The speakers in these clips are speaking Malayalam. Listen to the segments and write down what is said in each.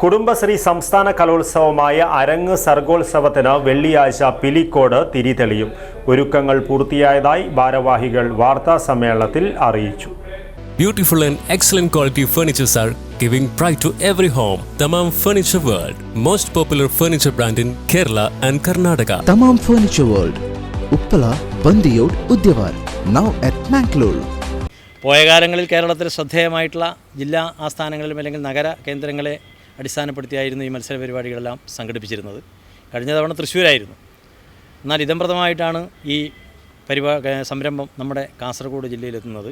കുടുംബശ്രീ സംസ്ഥാന കലോത്സവമായ അരങ്ങ് സർഗോത്സവത്തിന് വെള്ളിയാഴ്ച പിലിക്കോട് തിരിതെളിയും ഒരുക്കങ്ങൾ പൂർത്തിയായതായി ഭാരവാഹികൾ വാർത്താ സമ്മേളനത്തിൽ അറിയിച്ചു beautiful and excellent quality furnitures are giving pride to every home. Tamam Furniture World, most popular furniture brand in Kerala and Karnataka. Tamam furniture world Uppala Bandiyod Udyavar now at Mangalore പോയകാലങ്ങളിൽ കേരളത്തിൽ ശ്രദ്ധേയമായിട്ടുള്ള ജില്ലാ ആസ്ഥാനങ്ങളിലും അല്ലെങ്കിൽ നഗര കേന്ദ്രങ്ങളെ അടിസ്ഥാനപ്പെടുത്തിയായിരുന്നു ഈ മത്സര പരിപാടികളെല്ലാം സംഘടിപ്പിച്ചിരുന്നത്. കഴിഞ്ഞ തവണ തൃശ്ശൂരായിരുന്നു. എന്നാൽ ഇതംപ്രദമായിട്ടാണ് ഈ പരിപാ സംരംഭം നമ്മുടെ കാസർഗോഡ് ജില്ലയിലെത്തുന്നത്.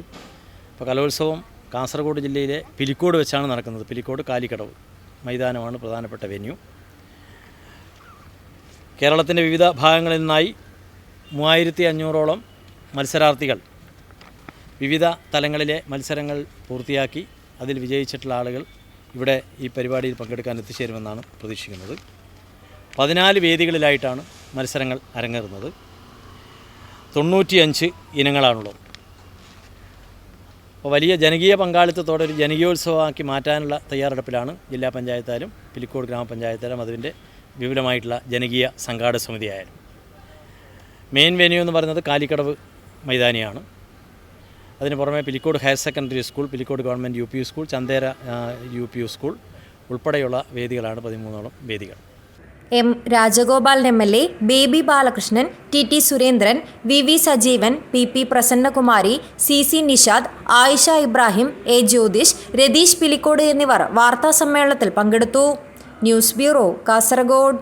ഇപ്പോൾ കലോത്സവം കാസർഗോഡ് ജില്ലയിലെ പിലിക്കോട് വെച്ചാണ് നടക്കുന്നത്. പിലിക്കോട് കാലിക്കടവ് മൈതാനമാണ് പ്രധാനപ്പെട്ട വെന്യൂ. കേരളത്തിന്റെ വിവിധ ഭാഗങ്ങളിൽ നിന്നായി മൂവായിരത്തി അഞ്ഞൂറോളം മത്സരാർത്ഥികൾ വിവിധ തലങ്ങളിലെ മത്സരങ്ങൾ പൂർത്തിയാക്കി അതിൽ വിജയിച്ചിട്ടുള്ള ആളുകൾ ഇവിടെ ഈ പരിപാടിയിൽ പങ്കെടുക്കാൻ എത്തിച്ചേരുമെന്നാണ് പ്രതീക്ഷിക്കുന്നത്. പതിനാല് വേദികളിലായിട്ടാണ് മത്സരങ്ങൾ അരങ്ങേറുന്നത്. തൊണ്ണൂറ്റിയഞ്ച് ഇനങ്ങളാണുള്ളത്. അപ്പോൾ വലിയ ജനകീയ പങ്കാളിത്തത്തോടെ ഒരു ജനകീയോത്സവമാക്കി മാറ്റാനുള്ള തയ്യാറെടുപ്പിലാണ് ജില്ലാ പഞ്ചായത്തായാലും പിലിക്കോട് ഗ്രാമപഞ്ചായത്തായാലും അതിന്റെ വിപുലമായിട്ടുള്ള ജനകീയ സംഘാടക സമിതിയായാലും. മെയിൻ വെന്യൂ എന്ന് പറയുന്നത് കാലിക്കടവ് മൈതാനിയാണ്. അതിന് പുറമെ Pilicode higher secondary school Pilicode government U P school Chandera U P school ഉൾപ്പെടെയുള്ള വേദികളാണ് പതിമൂന്നോളം വേദികൾ. M Rajagopal M L A Baby Balakrishnan T T Surendran V V Sajeevan P P Prasannakumari C C Nishad Ayisha Ibrahim A Jyothish Ratheesh Pilicode എന്നിവർ വാർത്താ സമ്മേളനത്തിൽ പങ്കെടുത്തു. News bureau Kasaragod.